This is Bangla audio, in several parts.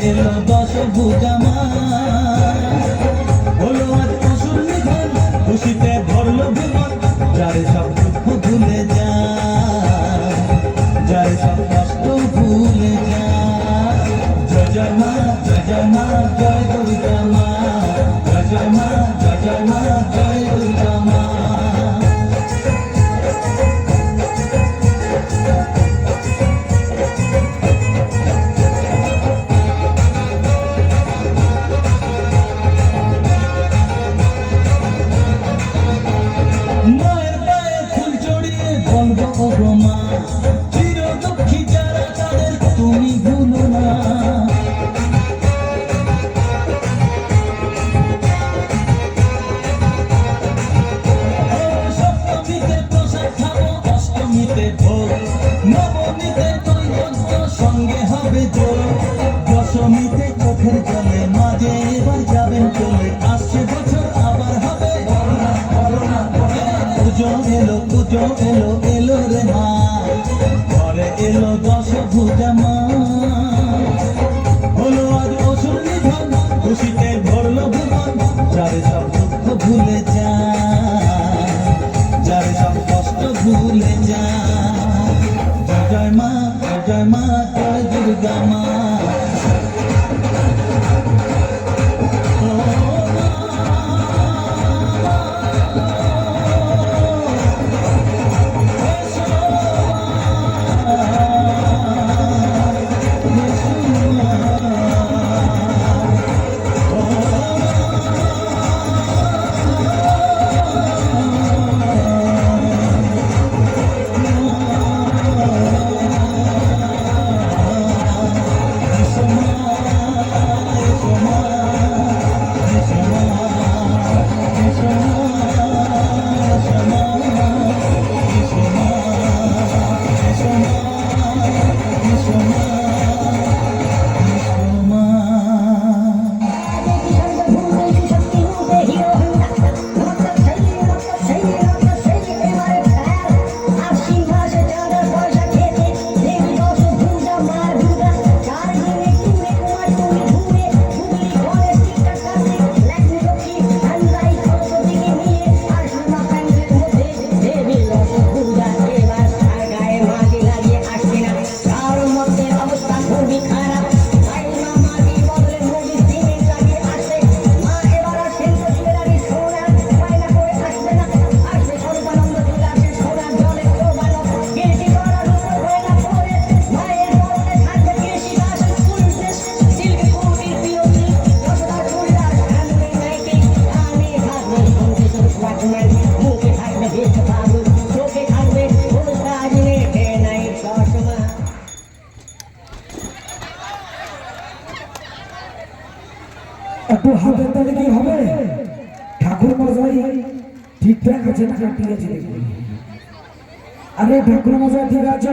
এলো দশ ভুজা 不迷路 जमा ताजिर गमा আমাদের তাহলে কি হবে? ঠাকুর মশাই ঠিকঠাক আছে না? ঠিক আছে আরে ঠাকুর মশাই ঠিক আছে?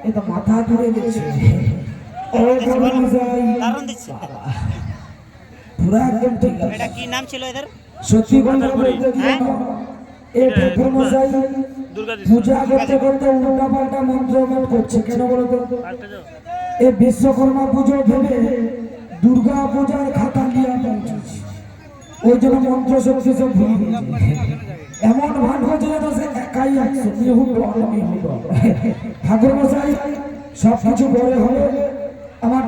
এ তো মাথা ধরে দিচ্ছে মন্ত্র করছে কেন এ বিশ্বকর্মা পুজো ভেবে দুর্গা পূজার খাতা নিয়ে ওই জন্য মন্ত্র শক্তি সব এমন ভান হয়েছিল তো সে একাই একশো ঠাকুর মশাই সব কিছু বলে হবে। আমার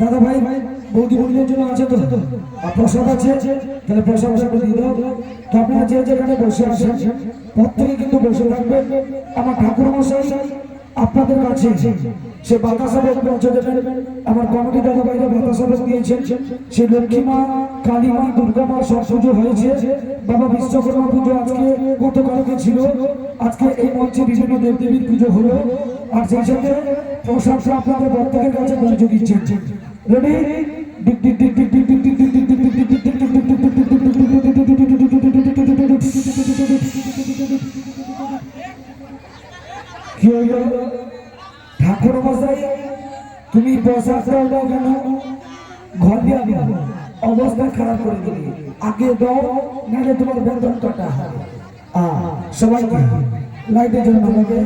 দাদা ভাই ভাই বৌদি বন্ধুদের জন্য আছে তো? প্রসাদ আছে? তাহলে প্রসাদ প্রসাদ দিয়ে দাও। তো আপনারা যে যেখানে বসে আছেন প্রত্যেকে কিন্তু বসে থাকবে আমার ঠাকুর মশাই আপনাদের কাছে সে বাতাসাবের পৌঁছে দেবেন আমার কমিটি দাদা ভাইরা বাতাসাবের দিয়েছেন। সে লক্ষ্মী মা কালী মা দুর্গা মা পুজো হয়েছে বাবা বিশ্বকর্মা পুজো আজকে গতকালকে ছিল আজকে এই মঞ্চে বিভিন্ন দেবদেবীর পুজো হলো আর সেই সাথে প্রসাদ আপনাদের প্রত্যেকের কাছে পৌঁছে দিচ্ছেন রেডি ঠাকুর তুমি কেন ঘর দিয়ে অবস্থা খারাপ করে দিবি আগে দাও, নাহলে তোমার বেতন কাটা হবে সবাইকে লাইটের জন্য আমাকে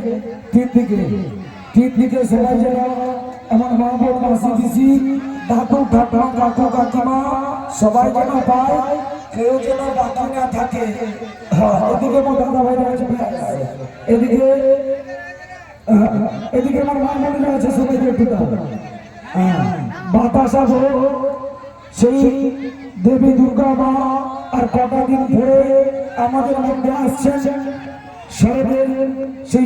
তিন দিকে তিন দিকে সবাই যেন আমার মা বোন মাসি পিসি দাদু ঠাকুমা কাকু, কাকিমা, সবাই যেন পায়, কেউ যেন বাকি না থাকে। হ্যাঁ এদিকে আমার দাদা ভাইরা আছে এদিকে এদিকে আমার মা বোনেরা আছে, সবাইকে একটু দাও। বাতাসা ভোগ সেই দেবী দুর্গা মা আর কটা দিন ধরে আমাদের মধ্যে আসছেন। শরতের সেই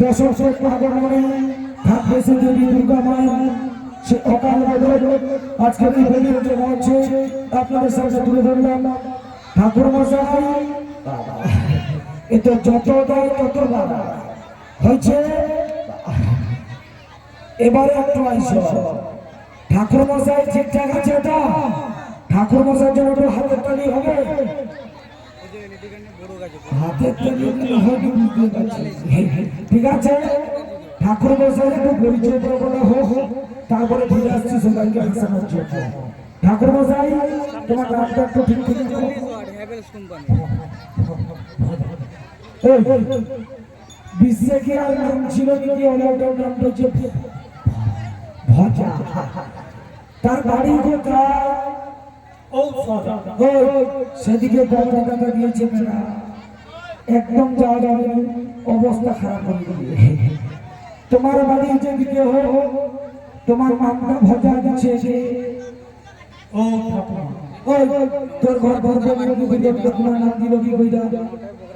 দশক আগমনে থাকবে দেবী দুর্গা মা সে অকাল বদল আজকের এই পবিত্র মঞ্চে আপনাদের সামনে তুলে ধরলাম। ঠাকুর মশাই, এ তো যত দেয় তত হয়েছে? এবারে একটু আইসো। ঠাকুর মশাই ঠিকঠাক আছে তো? ঠাকুর মশাই জন্য একটু হাতের তালি হবে? পারছি। ঠিক আছে? ঠাকুর মশাই একটু পরিচয় করে বলা হোক তারপরে ফিরে আসছি সবাইকে একসাথে জন্য। ঠাকুর মশাই, তোমার নামটা একটু ঠিক ঠিক বিশ্বে কি আর নাম ছিল নাকি? অলৌটার নামটা হচ্ছে ভজা। তার বাড়ি কোথায় সেদিকে টাকা দিয়েছে মেয়েরা। একদম যাওয়া যাবে অবস্থা খারাপ দিবে তোমার বাড়ি যেদিকে হো তোমার নামটা ভজা দিচ্ছে সে ও ওই তোর ঘর ঘর তোমার নাম দিল কি কইরা?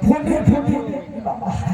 ফোনে ফোনে। বাবা।